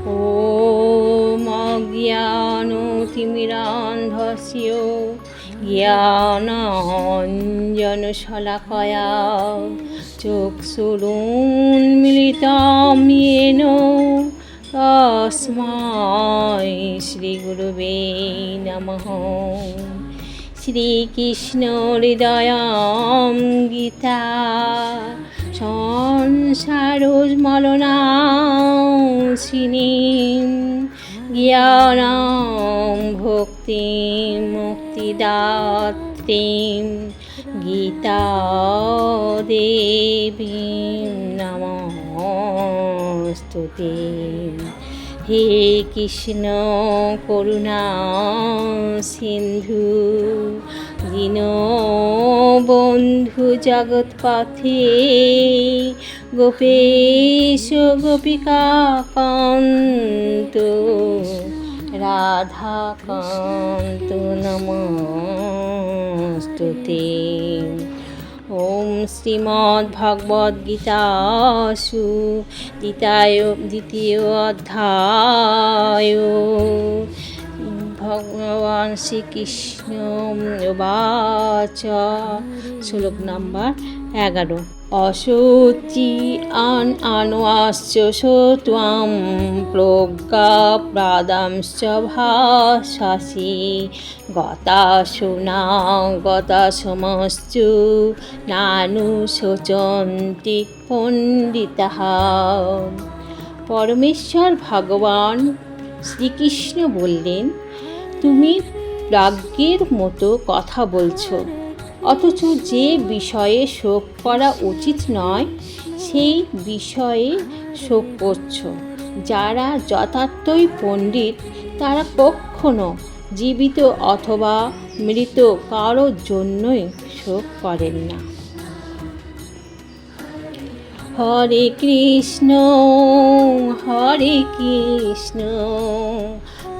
ॐ अज्ञानतिमिरान्धस्य ज्ञानाञ्जनशलाकया चक्षुरुन्मिलितं येन तस्मै श्रीगुरुवे नमः গীতা সংসারোজ্মলনাশিনীম জ্ঞানাম ভক্তি মুক্তিদাত্রীম গীতা দেবীম নমস্তুতে। হে কৃষ্ণ করুণা সিন্ধু, দীন বন্ধু জগৎপথে গোপেশ গোপিকা কান্ত, রাধা কান্ত, নমস্তুতে। ওম শ্রীমদ্ভগবদ্গীতাসু দ্বিতীয় দ্বিতীয় অধ্যায় ভগবান শ্রীকৃষ্ণ বাচ শ্লোক নাম্বার এগারো। অশোচি আন আনোয়াশ্চ সোত্বাম প্রজ্ঞা প্রাদাংশ্চ ভাষাসি। গতাসুনা গতাসমশ্চু নানু শোচন্তি পণ্ডিতাঃ। পরমেশ্বর ভগবান শ্রীকৃষ্ণ বললেন, তুমি প্রাজ্ঞের মতো কথা বলছো। অথচ যে বিষয়ে শোক করা উচিত নয়, সেই বিষয়ে শোক করছ। যারা যথার্থই পণ্ডিত, তারা কখনো জীবিত অথবা মৃত কারোর জন্যই শোক করেন না। হরে কৃষ্ণ হরে কৃষ্ণ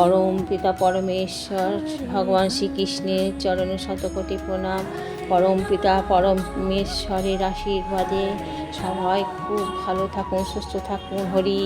পরম পিতা পরমেশ্বর, ভগবান শ্রীকৃষ্ণের চরণ শতকোটি প্রণাম। পরম পিতা পরমেশ্বরের আশীর্বাদে সবাই খুব ভালো থাকুন, সুস্থ থাকুন। হরি